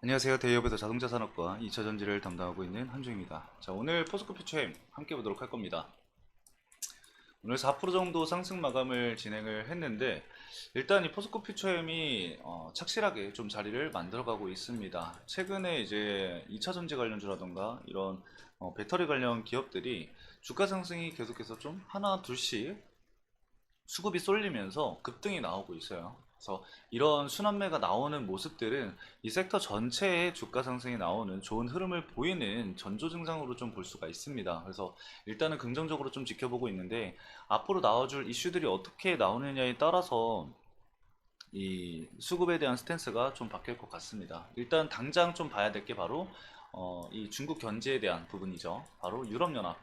안녕하세요. 대기업에서 자동차 산업과 2차 전지를 담당하고 있는 한중입니다. 자, 오늘 포스코 퓨처엠 함께 보도록 할 겁니다. 오늘 4% 정도 상승 마감을 진행을 했는데 일단 이 포스코 퓨처엠이 어, 착실하게 좀 자리를 만들어가고 있습니다. 최근에 이제 2차 전지 관련주라던가 이런 어, 배터리 관련 기업들이 주가 상승이 계속해서 좀 하나 둘씩 수급이 쏠리면서 급등이 나오고 있어요. 그래서 이런 순환매가 나오는 모습들은 이 섹터 전체의 주가 상승이 나오는 좋은 흐름을 보이는 전조 증상으로 좀 볼 수가 있습니다. 그래서 일단은 긍정적으로 좀 지켜보고 있는데 앞으로 나와줄 이슈들이 어떻게 나오느냐에 따라서 이 수급에 대한 스탠스가 좀 바뀔 것 같습니다. 일단 당장 좀 봐야 될 게 바로 어, 이 중국 견제에 대한 부분이죠. 바로 유럽연합.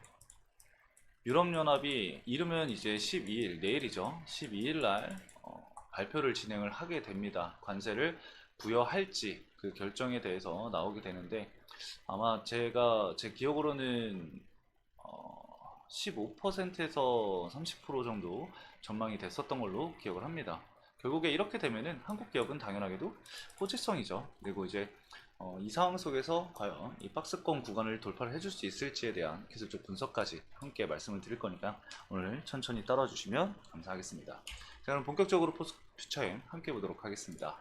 유럽연합이 이르면 이제 12일 내일이죠. 12일 날 어, 발표를 진행을 하게 됩니다. 관세를 부여할지 그 결정에 대해서 나오게 되는데 아마 제가 제 기억으로는 어, 15%에서 30% 정도 전망이 됐었던 걸로 기억을 합니다. 결국에 이렇게 되면은 한국 기업은 당연하게도 호재성이죠. 그리고 이제 어, 이 상황 속에서 과연 이 박스권 구간을 돌파를 해줄 수 있을지에 대한 기술적 분석까지 함께 말씀을 드릴 거니까 오늘 천천히 따라 주시면 감사하겠습니다. 자, 그럼 본격적으로 포스 퓨처엠 함께 보도록 하겠습니다.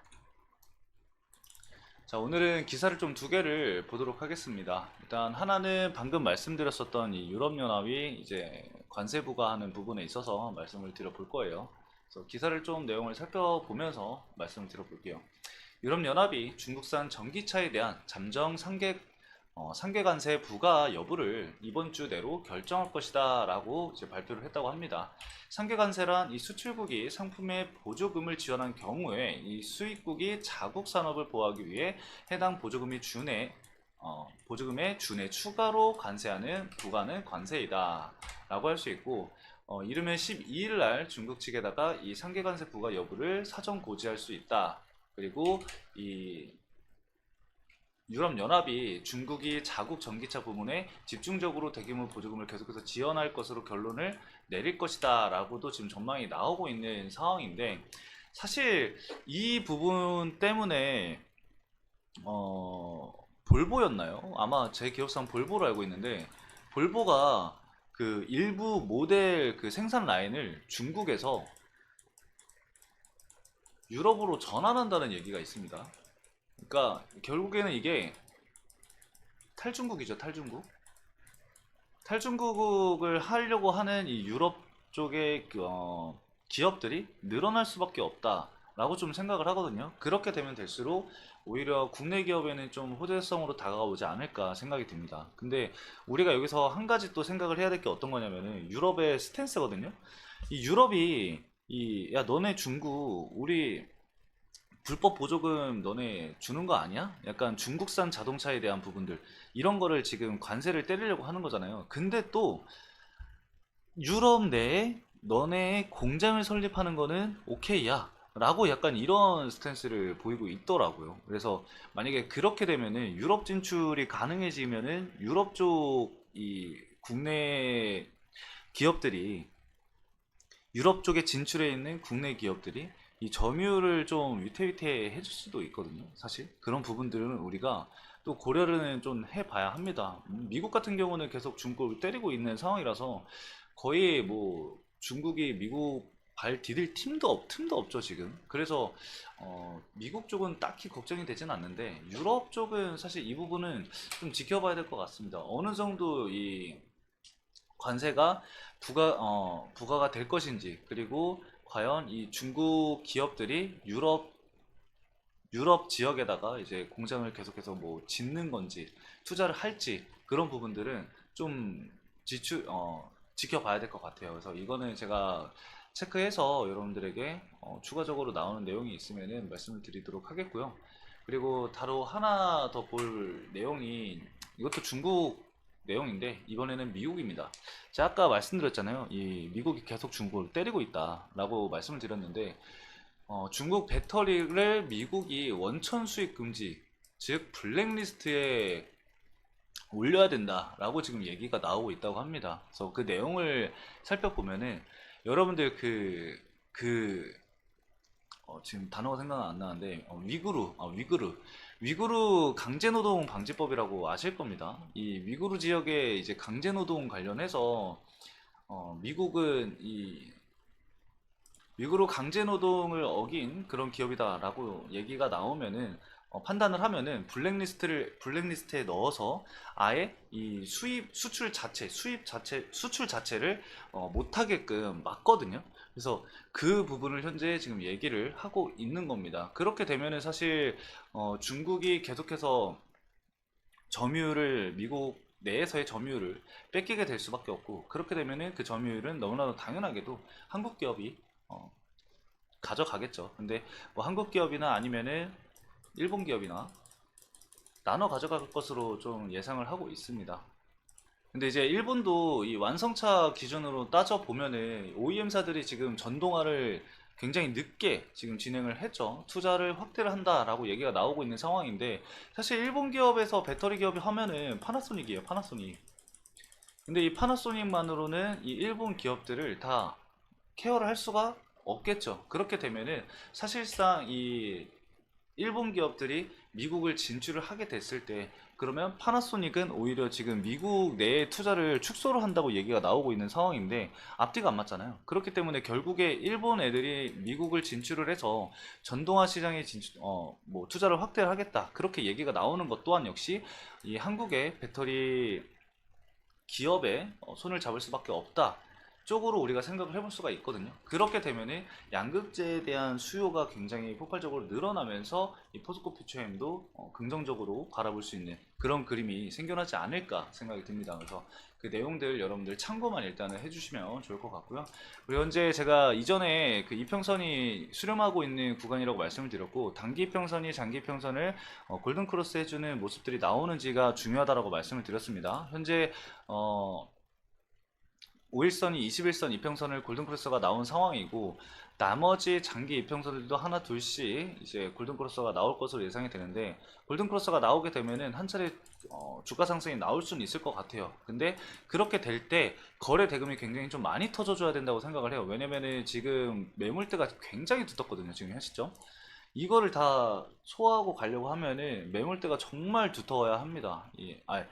자, 오늘은 기사를 좀 두 개를 보도록 하겠습니다. 일단 하나는 방금 말씀드렸었던 이 유럽연합이 이제 관세 부과하는 부분에 있어서 말씀을 드려볼 거예요. 그래서 기사를 좀 내용을 살펴보면서 말씀을 드려볼게요. 유럽연합이 중국산 전기차에 대한 잠정 상계 어, 상계 관세 부과 여부를 이번 주 내로 결정할 것이다 라고 이제 발표를 했다고 합니다. 상계 관세란 이 수출국이 상품의 보조금을 지원한 경우에 이 수입국이 자국 산업을 보호하기 위해 해당 보조금이 준해 어, 보조금에 준해 추가로 관세하는 부과는 관세이다 라고 할 수 있고 어, 이르면 12일 날 중국 측에다가 이 상계 관세 부과 여부를 사전 고지할 수 있다. 그리고 이 유럽연합이 중국이 자국 전기차 부문에 집중적으로 대규모 보조금을 계속해서 지원할 것으로 결론을 내릴 것이다 라고도 지금 전망이 나오고 있는 상황인데 사실 이 부분 때문에 어 볼보였나요? 아마 제 기억상 볼보로 알고 있는데 볼보가 그 일부 모델 그 생산 라인을 중국에서 유럽으로 전환한다는 얘기가 있습니다. 그러니까 결국에는 이게 탈중국이죠, 탈중국. 탈중국을 하려고 하는 이 유럽 쪽의 그, 어, 기업들이 늘어날 수밖에 없다라고 좀 생각을 하거든요. 그렇게 되면 될수록 오히려 국내 기업에는 좀 호재성으로 다가오지 않을까 생각이 듭니다. 근데 우리가 여기서 한 가지 또 생각을 해야 될 게 어떤 거냐면은 유럽의 스탠스거든요. 이 유럽이 이 야 너네 중국 우리 불법 보조금 너네 주는 거 아니야? 약간 중국산 자동차에 대한 부분들 이런 거를 지금 관세를 때리려고 하는 거잖아요. 근데 또 유럽 내에 너네 공장을 설립하는 거는 오케이야. 라고 약간 이런 스탠스를 보이고 있더라고요. 그래서 만약에 그렇게 되면은 유럽 진출이 가능해지면은 유럽 쪽 이 국내 기업들이 유럽 쪽에 진출해 있는 국내 기업들이 이 점유율을 좀 위태위태 해 줄 수도 있거든요. 사실 그런 부분들은 우리가 또 고려를 좀 해봐야 합니다. 음, 미국 같은 경우는 계속 중국을 때리고 있는 상황이라서 거의 뭐 중국이 미국 발 디딜 팀도 없, 틈도 없죠 지금. 그래서 어, 미국 쪽은 딱히 걱정이 되진 않는데 유럽 쪽은 사실 이 부분은 좀 지켜봐야 될 것 같습니다. 어느 정도 이 관세가 부가 어, 부과가 될 것인지 그리고 과연 이 중국 기업들이 유럽 유럽 지역에다가 이제 공장을 계속해서 뭐 짓는 건지 투자를 할지 그런 부분들은 좀 지추 어, 지켜봐야 될 것 같아요. 그래서 이거는 제가 체크해서 여러분들에게 어, 추가적으로 나오는 내용이 있으면은 말씀을 드리도록 하겠고요. 그리고 다로 하나 더 볼 내용이 이것도 중국 내용인데 이번에는 미국입니다. 제가 아까 말씀드렸잖아요. 이 미국이 계속 중국을 때리고 있다라고 말씀을 드렸는데 어, 중국 배터리를 미국이 원천 수입 금지, 즉 블랙리스트에 올려야 된다라고 지금 얘기가 나오고 있다고 합니다. 그래서 그 내용을 살펴보면은 여러분들 그, 그, 어, 지금 단어가 생각 안 나는데, 어, 위구르, 아, 위구르. 위구르 강제노동 방지법이라고 아실 겁니다. 이 위구르 지역의 이제 강제노동 관련해서 어, 미국은 이 위구르 강제노동을 어긴 그런 기업이다라고 얘기가 나오면은 어, 판단을 하면은 블랙리스트를 블랙리스트에 넣어서 아예 이 수입 수출 자체 수입 자체 수출 자체를 어, 못하게끔 막거든요. 그래서 그 부분을 현재 지금 얘기를 하고 있는 겁니다. 그렇게 되면은 사실 어, 중국이 계속해서 점유율을 미국 내에서의 점유율을 뺏기게 될 수밖에 없고 그렇게 되면은 그 점유율은 너무나도 당연하게도 한국 기업이 어, 가져가겠죠. 근데 뭐 한국 기업이나 아니면은 일본 기업이나 나눠 가져갈 것으로 좀 예상을 하고 있습니다. 근데 이제 일본도 이 완성차 기준으로 따져 보면은 OEM사들이 지금 전동화를 굉장히 늦게 지금 진행을 했죠. 투자를 확대를 한다라고 얘기가 나오고 있는 상황인데 사실 일본 기업에서 배터리 기업이 하면은 파나소닉이에요. 파나소닉. 근데 이 파나소닉만으로는 이 일본 기업들을 다 케어를 할 수가 없겠죠. 그렇게 되면은 사실상 이 일본 기업들이 미국을 진출을 하게 됐을 때 그러면 파나소닉은 오히려 지금 미국 내에 투자를 축소를 한다고 얘기가 나오고 있는 상황인데 앞뒤가 안 맞잖아요. 그렇기 때문에 결국에 일본 애들이 미국을 진출을 해서 전동화 시장에 진출, 어, 뭐 투자를 확대를 하겠다. 그렇게 얘기가 나오는 것 또한 역시 이 한국의 배터리 기업에 어, 손을 잡을 수밖에 없다. 쪽으로 우리가 생각을 해볼 수가 있거든요. 그렇게 되면은 양극재에 대한 수요가 굉장히 폭발적으로 늘어나면서 이 포스코 퓨처엠도 어, 긍정적으로 바라볼 수 있는 그런 그림이 생겨나지 않을까 생각이 듭니다. 그래서 그 내용들 여러분들 참고만 일단은 해주시면 좋을 것 같고요. 그리고 현재 제가 이전에 그 이평선이 수렴하고 있는 구간이라고 말씀을 드렸고 단기 이평선이 장기 이평선을 어, 골든 크로스 해주는 모습들이 나오는지가 중요하다라고 말씀을 드렸습니다. 현재 어, 5일선이 21선 이평선을 골든크로스가 나온 상황이고 나머지 장기 이평선들도 하나 둘씩 이제 골든크로스가 나올 것으로 예상이 되는데 골든크로스가 나오게 되면은 한 차례 어, 주가 상승이 나올 수는 있을 것 같아요. 근데 그렇게 될 때 거래 대금이 굉장히 좀 많이 터져줘야 된다고 생각을 해요. 왜냐면은 지금 매물대가 굉장히 두텁거든요. 지금 현 시점. 이거를 다 소화하고 가려고 하면은 매물대가 정말 두터워야 합니다. 이, 아,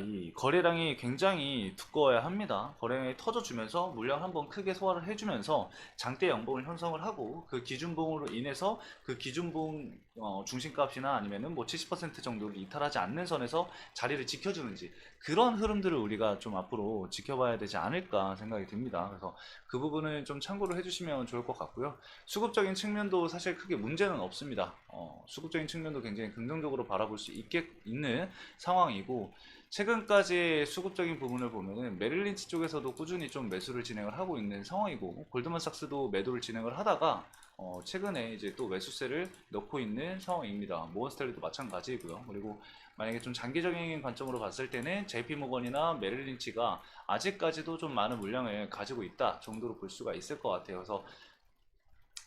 이 거래량이 굉장히 두꺼워야 합니다. 거래량이 터져주면서 물량 한번 크게 소화를 해주면서 장대 양봉을 형성을 하고 그 기준봉으로 인해서 그 기준봉 어, 중심값이나 아니면은 뭐 70% 정도를 이탈하지 않는 선에서 자리를 지켜주는지 그런 흐름들을 우리가 좀 앞으로 지켜봐야 되지 않을까 생각이 듭니다. 그래서 그 부분은 좀 참고를 해주시면 좋을 것 같고요. 수급적인 측면도 사실 크게 문제는 없습니다. 어, 수급적인 측면도 굉장히 긍정적으로 바라볼 수 있게 있는 상황이고 최근까지 수급적인 부분을 보면은 메릴린치 쪽에서도 꾸준히 좀 매수를 진행을 하고 있는 상황이고 골드만삭스도 매도를 진행을 하다가 어, 최근에 이제 또 매수세를 넣고 있는 상황입니다. 모건스탠리도 마찬가지고요. 그리고 만약에 좀 장기적인 관점으로 봤을 때는 JP 모건이나 메릴린치가 아직까지도 좀 많은 물량을 가지고 있다 정도로 볼 수가 있을 것 같아요. 그래서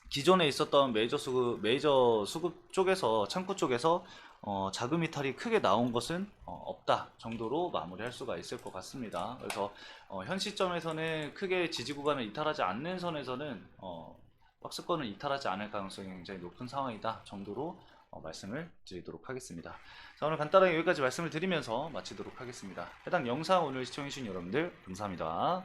기존에 있었던 메이저 수급, 메이저 수급 쪽에서 창구 쪽에서 어, 자금 이탈이 크게 나온 것은 어, 없다 정도로 마무리할 수가 있을 것 같습니다. 그래서 어, 현 시점에서는 크게 지지 구간을 이탈하지 않는 선에서는 어, 박스권을 이탈하지 않을 가능성이 굉장히 높은 상황이다 정도로 어, 말씀을 드리도록 하겠습니다. 자, 오늘 간단하게 여기까지 말씀을 드리면서 마치도록 하겠습니다. 해당 영상 오늘 시청해주신 여러분들 감사합니다.